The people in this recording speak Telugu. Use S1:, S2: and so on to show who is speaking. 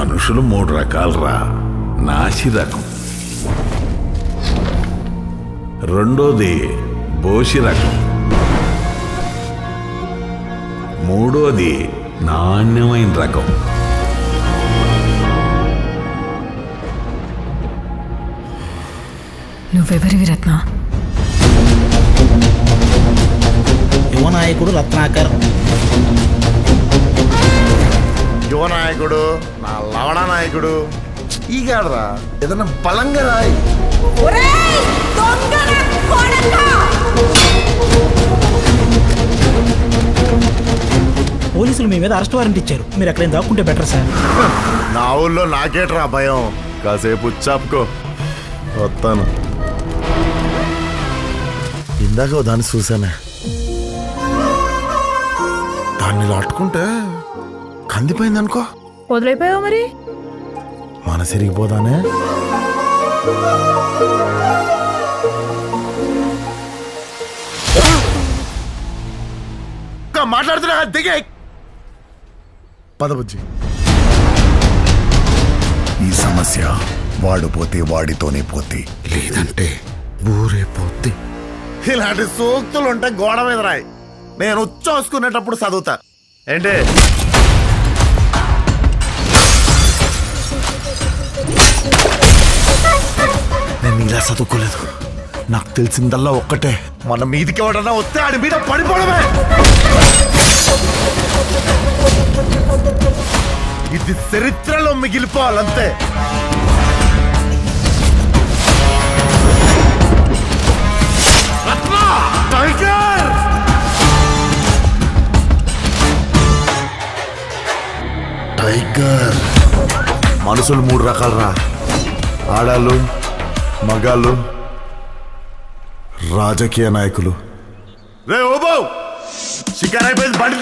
S1: మనుషులు మూడు రకాలరా. నాసి రకం. రెండోది బోసి రకం. మూడోది నాణ్యమైన రకం.
S2: నువ్వెవరివి రత్న?
S3: యువ నాయకుడు రత్నాకర్.
S4: యువ నాయకుడు నా లవణ నాయకుడు ఈ గాడరా ఏదన్నా బలంగా రాయి.
S3: పోలీసులు మీ మీద అరెస్ట్ వారెంట్ ఇచ్చారు. మీరు ఎక్కడైనా దాక్కుంటే బెటర్ సార్.
S4: నా ఊళ్ళో నాకేట్రా భయం? కాసేపు చాపుకో. వస్తాను. ఇందాక దాన్ని చూసానే దాన్ని లాట్టుకుంటే కందిపోయింది అనుకో
S2: వదిలేపోయావు మరి?
S4: మన సిరిగిపోదానే మాట్లాడుతున్నా దిగే. పదబుజ్జి.
S5: ఈ సమస్య వాడు పోతే వాడితోనే పోతే లేదంటే ఊరే పోతే.
S4: ఇలాంటి సూక్తులు ఉంటే గోడ మీద రాయి. నేను ఉచ్చోసుకునేటప్పుడు చదువుతా. ఏంటి? ఇలా చదువుకోలేదు నాకు తెలిసిందల్లా ఒక్కటే. మన మీదికి ఎవడన్నా వస్తే ఆడి మీద పడిపోవడమే. ఇది చరిత్రలో మిగిలిపోవాలంతే. Tiger
S5: tiger!
S4: మనుషులు మూడు రకాలరా. ఆడాళ్ళు మగాళ్ళు రాజకీయ నాయకులు. రే ఓబో! షికార్ అయిపోయింది బండి